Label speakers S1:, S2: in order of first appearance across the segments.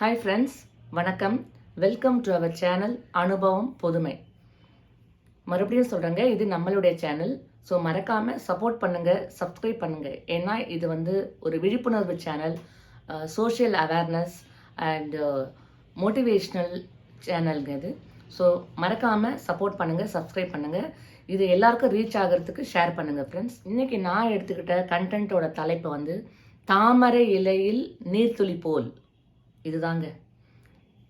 S1: Hi friends வணக்கம். Welcome to our channel அனுபவம் புதுமை மறுபடியும் சொல்கிறேங்க இது நம்மளுடைய சேனல் ஸோ மறக்காமல் சப்போர்ட் பண்ணுங்கள் சப்ஸ்கிரைப் பண்ணுங்கள் ஏன்னா இது வந்து ஒரு விழிப்புணர்வு channel social awareness and motivational சேனல்ங்க இது. ஸோ மறக்காமல் சப்போர்ட் பண்ணுங்கள் சப்ஸ்கிரைப் பண்ணுங்கள் இது எல்லாருக்கும் ரீச் ஆகிறதுக்கு ஷேர் பண்ணுங்கள் ஃப்ரெண்ட்ஸ் இன்றைக்கி நான் எடுத்துக்கிட்ட கண்டென்ட்டோட தலைப்பு வந்து தாமரை இலையில் நீர்த்துளி போல். இதுதாங்க.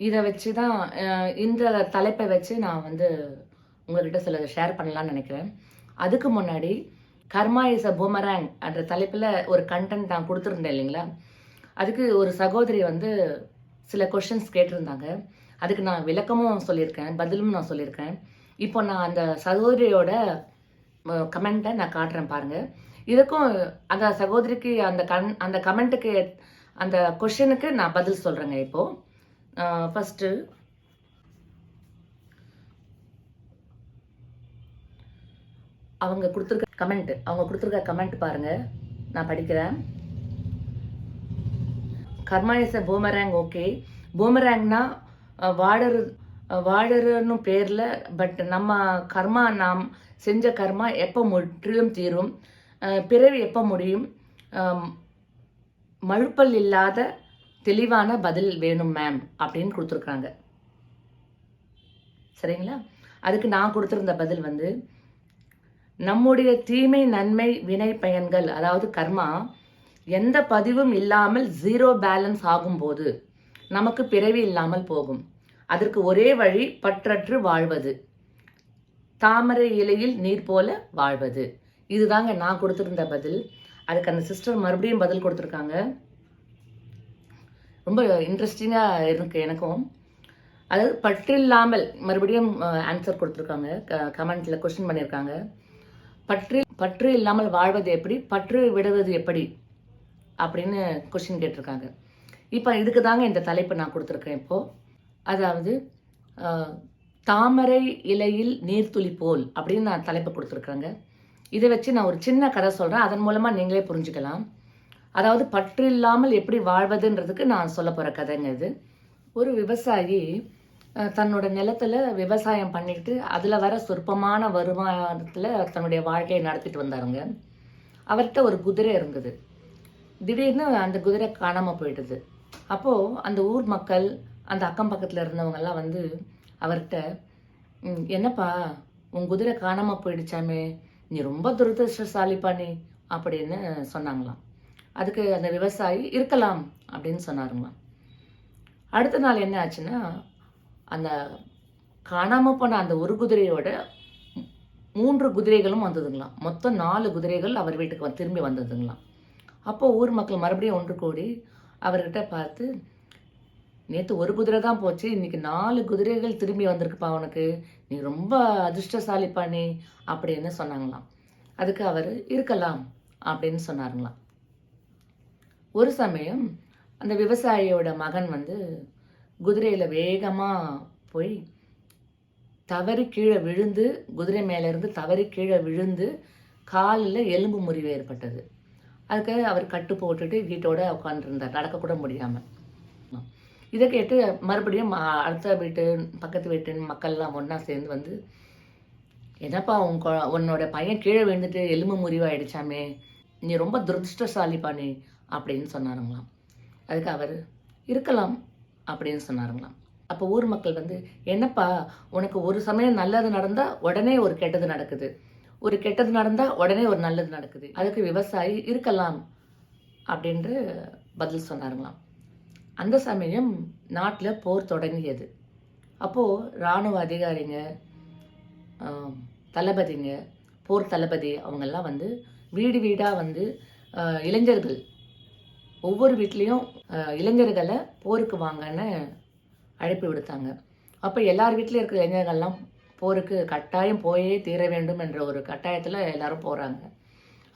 S1: இதை வச்சு தான் இந்த தலைப்பை வச்சு நான் வந்து உங்கள்கிட்ட சில ஷேர் பண்ணலான்னு நினைக்கிறேன். அதுக்கு முன்னாடி கர்மா இஸ் அ பூமராங் என்ற தலைப்பில் ஒரு கண்டென்ட் நான் கொடுத்துருந்தேன் இல்லைங்களா? அதுக்கு ஒரு சகோதரி வந்து சில கொஷின்ஸ் கேட்டிருந்தாங்க. அதுக்கு நான் விளக்கமும் சொல்லியிருக்கேன் பதிலும் நான் சொல்லியிருக்கேன். இப்போ நான் அந்த சகோதரியோட கமெண்ட்டை நான் காட்டுறேன் பாருங்க. இதுக்கும் அந்த சகோதரிக்கு அந்த கண் அந்த கமெண்ட்டுக்கு அந்த கொஷனுக்கு நான் பதில் சொல்கிறேங்க இப்போது ஃபஸ்ட்டு அவங்க கொடுத்துருக்க கமெண்ட் அவங்க கொடுத்துருக்க கமெண்ட் பாருங்க. நான் படிக்கிறேன். Karma is a boomerang okay பூமரேங்னா வாடரு வாடருன்னு பேரில் பட் நம்ம கர்மா நாம் செஞ்ச கர்மா எப்போ முற்றிலும் தீரும். அஹ், பிறவி எப்போ முடியும்? மழுப்பல் இல்லாத தெளிவான பதில் வேணும் மேம் அப்படின்னு கொடுத்துருக்காங்க சரிங்களா? அதுக்கு நான் கொடுத்துருந்த பதில் வந்து நம்முடைய தீமை நன்மை வினை பயன்கள் அதாவது கர்மா எந்த பதிவும் இல்லாமல் ஜீரோ பேலன்ஸ் ஆகும்போது நமக்கு பிறவி இல்லாமல் போகும். அதற்கு ஒரே வழி பற்றற்று வாழ்வது. தாமரை இலையில் நீர் போல வாழ்வது. இதுதாங்க நான் கொடுத்துருந்த பதில். அதுக்கு அந்த சிஸ்டர் மறுபடியும் பதில் கொடுத்துருக்காங்க. ரொம்ப இன்ட்ரெஸ்டிங்காக இருக்கு எனக்கும். அதாவது பற்றில்லாமல் மறுபடியும் ஆன்சர் கொடுத்துருக்காங்க. கமெண்ட்ல கொஸ்டின் பண்ணியிருக்காங்க. பற்று பற்று இல்லாமல் வாழ்வது எப்படி பற்று விடுவது எப்படி அப்படின்னு கொஸ்டின் கேட்டிருக்காங்க. இப்போ இதுக்கு தாங்க இந்த தலைப்பு நான் கொடுத்துருக்கேன் இப்போது அதாவது தாமரை இலையில் நீர்த்துளி போல் அப்படின்னு நான் தலைப்பு கொடுத்துருக்குறேங்க இதை வச்சு நான் ஒரு சின்ன கதை சொல்கிறேன் அதன் மூலமாக நீங்களே புரிஞ்சுக்கலாம். அதாவது பற்று இல்லாமல் எப்படி வாழ்வதுன்றதுக்கு நான் சொல்ல போகிற கதைங்க இது ஒரு விவசாயி தன்னோட நிலத்துல விவசாயம் பண்ணிக்கிட்டு அதில் வர சொற்பமான வருமானத்தில் தன்னுடைய வாழ்க்கையை நடத்திட்டு வந்தாருங்க. அவர்கிட்ட ஒரு குதிரை இருந்தது. திடீர்னு அந்த குதிரை காணாமல் போயிடுது. அப்போது அந்த ஊர் மக்கள் அந்த அக்கம் பக்கத்தில் இருந்தவங்கெல்லாம் வந்து அவர்கிட்ட என்னப்பா உன் குதிரை காணாமல் போயிடுச்சாமே. நீ ரொம்ப துரதிருஷ்டசாலிப்பா நீ அப்படின்னு சொன்னாங்களாம். அதுக்கு அந்த விவசாயி இருக்கலாம் அப்படின்னு சொன்னாருங்களாம். அடுத்த நாள் என்ன ஆச்சுன்னா அந்த காணாமல் போன அந்த ஒரு குதிரையோட மூன்று குதிரைகளும் வந்ததுங்களாம். மொத்தம் நாலு குதிரைகள் அவர் வீட்டுக்கு திரும்பி வந்ததுங்களாம். அப்போது ஊர் மக்கள் மறுபடியும் ஒன்று கூடி அவர்கிட்ட பார்த்து நேற்று ஒரு குதிரை தான் போச்சு. இன்னைக்கு நாலு குதிரைகள் திரும்பி வந்திருக்குப்பா அவனுக்கு நீ ரொம்ப அதிர்ஷ்டசாலிப்பா நீ. அப்படின்னு சொன்னாங்களாம். அதுக்கு அவர் இருக்கலாம் அப்படின்னு சொன்னாருங்களாம். ஒரு சமயம் அந்த விவசாயியோட மகன் வந்து குதிரையில் வேகமாக போய் தவறி கீழே விழுந்து குதிரை மேலேருந்து தவறி கீழே விழுந்து காலில் எலும்பு முறிவு ஏற்பட்டது. அதுக்காக அவர் கட்டு போட்டுட்டு வீட்டோட உட்காந்துருந்தார் நடக்கக்கூட முடியாமல் இதை கேட்டு மறுபடியும் அடுத்த வீட்டு பக்கத்து வீட்டு மக்கள்லாம் ஒன்றா சேர்ந்து வந்து என்னப்பா உன் உன்னோட பையன் கீழே விழுந்துட்டு எலும்பு முறிவாயிடுச்சாமே நீ ரொம்ப துரதிருஷ்டசாலிப்பா நீ அப்படின்னு சொன்னாருங்களாம். அதுக்கு அவர் இருக்கலாம் அப்படின்னு சொன்னாருங்களாம். அப்போ ஊர் மக்கள் வந்து என்னப்பா உனக்கு ஒரு சமயம் நல்லது நடந்தால் உடனே ஒரு கெட்டது நடக்குது. ஒரு கெட்டது நடந்தால் உடனே ஒரு நல்லது நடக்குது. அதுக்கு விவசாயி இருக்கலாம் அப்படின்று பதில் சொன்னாருங்களாம். அந்த சமயம் நாட்டில் போர் தொடங்கியது. அப்போது இராணுவ அதிகாரிங்க தளபதிங்க போர் தளபதி அவங்கெல்லாம் வந்து வீடு வீடாக வந்து இளைஞர்கள் ஒவ்வொரு வீட்லேயும் இளைஞர்களை போருக்கு வாங்கன்னு அழைப்பு விடுத்தாங்க. அப்போ எல்லார் வீட்லேயும் இருக்கிற இளைஞர்கள்லாம் போருக்கு கட்டாயம் போயே தீர வேண்டும் என்ற ஒரு கட்டாயத்தில் எல்லாரும் போகிறாங்க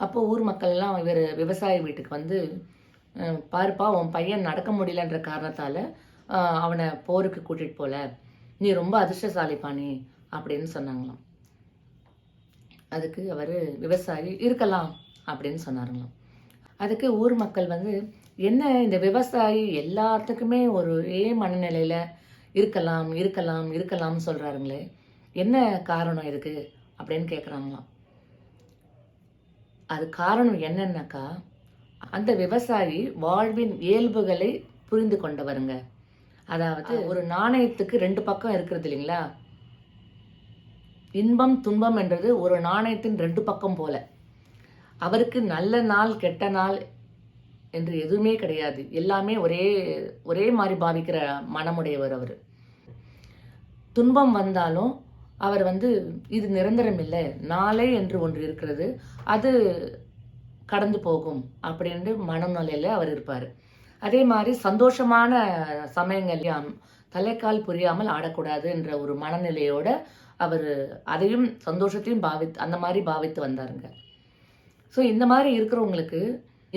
S1: அப்போது ஊர் மக்கள்லாம் இவர் விவசாய வீட்டுக்கு வந்து பாருப்பா உன் பையன் நடக்க முடியலன்ற காரணத்தால் அவனை போருக்கு கூட்டிகிட்டு போல. நீ ரொம்ப அதிர்ஷ்டசாலிப்பா நீ அப்படின்னு சொன்னாங்களாம். அதுக்கு அவர் விவசாயி இருக்கலாம் அப்படின்னு சொன்னாருங்களாம். அதுக்கு ஊர் மக்கள் வந்து என்ன இந்த விவசாயி எல்லாத்துக்குமே ஒரு ஒரே மனநிலையில் இருக்கலாம் இருக்கலாம் இருக்கலாம்னு சொல்கிறாருங்களே என்ன காரணம் இதுக்கு? அப்படின்னு கேட்குறாங்களாம் அது காரணம் என்னன்னாக்கா அந்த விவசாயி வாழ்வின் இயல்புகளை புரிந்து கொண்டவருங்க. அதாவது ஒரு நாணயத்துக்கு ரெண்டு பக்கம் இருக்கிறது இல்லைங்களா? இன்பம் துன்பம் என்றது ஒரு நாணயத்தின் ரெண்டு பக்கம் போல. அவருக்கு நல்ல நாள் கெட்ட நாள் என்று எதுவுமே கிடையாது. எல்லாமே ஒரே ஒரே மாதிரி பாவிக்கிற மனமுடையவர் அவர். துன்பம் வந்தாலும் அவர் வந்து இது நிரந்தரம் இல்லை. நாளை என்று ஒன்று இருக்கிறது. அது கடந்து போகும் அப்படின்ட்டு மனநிலையில் அவர் இருப்பார். அதே மாதிரி சந்தோஷமான சமயங்கள்லையும் தலைக்கால் புரியாமல் ஆடக்கூடாது என்ற ஒரு மனநிலையோட அவர் அதையும் சந்தோஷத்தையும் பாவித்து அந்த மாதிரி பாவித்து வந்தாருங்க. ஸோ இந்த மாதிரி இருக்கிறவங்களுக்கு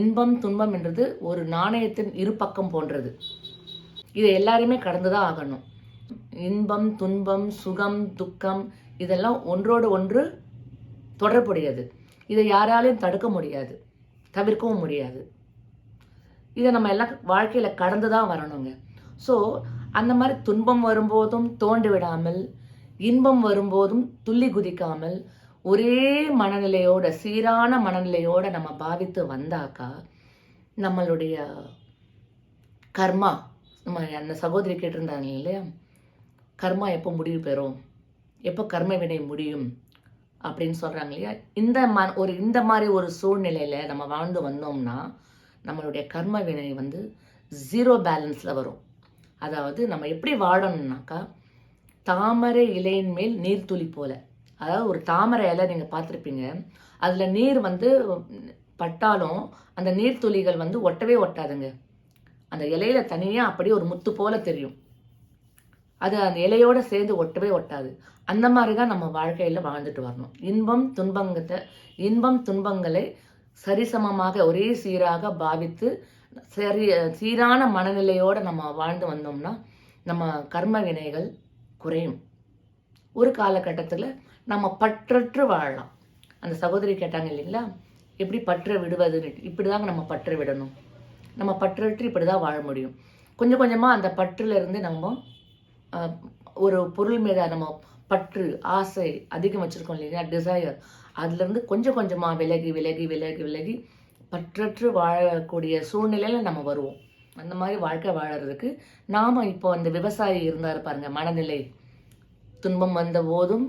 S1: இன்பம் துன்பம் என்றது ஒரு நாணயத்தின் இரு பக்கம் போன்றது. இதை எல்லாருமே கடந்து தான் ஆகணும். இன்பம் துன்பம் சுகம் துக்கம் இதெல்லாம் ஒன்றோடு ஒன்று தொடர்புடையது. இதை யாராலையும் தடுக்க முடியாது. தவிர்க்கவும் முடியாது. இதை நம்ம எல்லாம் வாழ்க்கையில் கடந்து தான் வரணுங்க. ஸோ அந்த மாதிரி துன்பம் வரும்போதும் தோண்டி விடாமல் இன்பம் வரும்போதும் துள்ளி குதிக்காமல் ஒரே மனநிலையோட சீரான மனநிலையோட நம்ம பாவித்து வந்தாக்கா நம்மளுடைய கர்மா நம்ம அந்த சகோதரி கேட்டிருந்தாங்க இல்லையா? கர்மா எப்போ முடிவு பெறும்? எப்போ கர்ம வினை முடியும்? அப்படின்னு சொல்கிறாங்க இல்லையா? இந்த ம ஒரு இந்த மாதிரி ஒரு சூழ்நிலையில் நம்ம வாழ்ந்து வந்தோம்னா நம்மளுடைய கர்ம வினை வந்து ஜீரோ பேலன்ஸில் வரும். அதாவது நம்ம எப்படி வாழணும்னாக்கா தாமரை இலையின் மேல் நீர்த்துளி போல. அதாவது ஒரு தாமரை இலை நீங்கள் பார்த்துருப்பீங்க. அதில் நீர் வந்து பட்டாலும் அந்த நீர்த்துளிகள் வந்து ஒட்டவே ஒட்டாதுங்க. அந்த இலையில தனியாக அப்படியே ஒரு முத்து போல தெரியும். அது அந்த இலையோட சேர்ந்து ஒட்டவே ஒட்டாது. அந்த மாதிரி தான் நம்ம வாழ்க்கையில் வாழ்ந்துட்டு வரணும். இன்பம் துன்பங்கத்தை இன்பம் துன்பங்களை சரிசமமாக ஒரே சீராக பாவித்து சரி சீரான மனநிலையோடு நம்ம வாழ்ந்து வந்தோம்னா நம்ம கர்ம வினைகள் குறையும். ஒரு காலகட்டத்தில் நம்ம பற்றற்று வாழலாம். அந்த சகோதரி கேட்டாங்க இல்லைங்களா? எப்படி பற்ற விடுவதுன்னு? இப்படி தாங்க நம்ம பற்ற விடணும். நம்ம பற்றற்று இப்படி தான் வாழ முடியும். கொஞ்சம் கொஞ்சமாக அந்த பற்றிலிருந்து நம்ம ஒரு பொருள் மீது நம்ம பற்று ஆசை அதிகம் வச்சுருக்கோம் இல்லையா டிசையர் அதுலேருந்து கொஞ்சம் கொஞ்சமாக விலகி விலகி விலகி விலகி பற்றற்று வாழக்கூடிய சூழ்நிலையில் நம்ம வருவோம். அந்த மாதிரி வாழ்க்கை வாழறதுக்கு நாம் இப்போ அந்த விவசாயி இருந்தார் பாருங்க மனநிலை. துன்பம் வந்த போதும்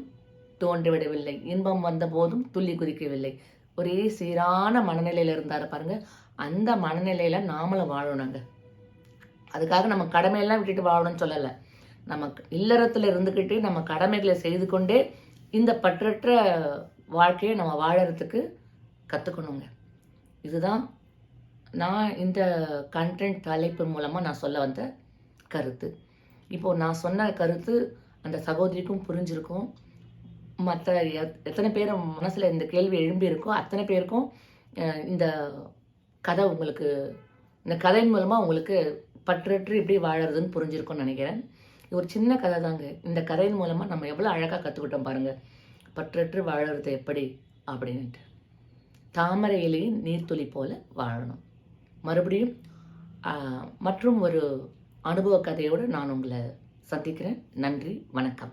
S1: தோன்றி விடவில்லை. இன்பம் வந்த போதும் துள்ளி குதிக்கவில்லை. ஒரே சீரான மனநிலையில் இருந்தார் பாருங்க. அந்த மனநிலையில் நாமளும் வாழணுங்க அதுக்காக நம்ம கடமையெல்லாம் விட்டுட்டு வாழணும்னு சொல்லலை. நம்ம இல்லறத்தில் இருந்துக்கிட்டே நம்ம கடமைகளை செய்து கொண்டே இந்த பற்றற்ற வாழ்க்கையை நம்ம வாழறதுக்கு கற்றுக்கணுங்க இதுதான் நான் இந்த கண்டென்ட் தலைப்பு மூலமாக நான் சொல்ல வந்த கருத்து. இப்போது நான் சொன்ன கருத்து அந்த சகோதரிக்கும் புரிஞ்சிருக்கும். மற்ற எத்தனை பேர் மனசில் இந்த கேள்வி எழும்பி இருக்கோ அத்தனை பேருக்கும் இந்த கதை உங்களுக்கு இந்த கதையின் மூலமாக உங்களுக்கு பற்றற்று எப்படி வாழறதுன்னு புரிஞ்சிருக்கும்னு நினைக்கிறேன். இது ஒரு சின்ன கதை தாங்க இந்த கதையின் மூலமாக நம்ம எவ்வளோ அழகாக கற்றுக்கிட்டோம் பாருங்கள் பற்றற்று வாழறது எப்படி அப்படின்ட்டு தாமரை இலையின் நீர்த்துளி போல வாழணும். மறுபடியும் மற்றும் ஒரு அனுபவ கதையோடு நான் உங்களை சந்திக்கிறேன். நன்றி வணக்கம்.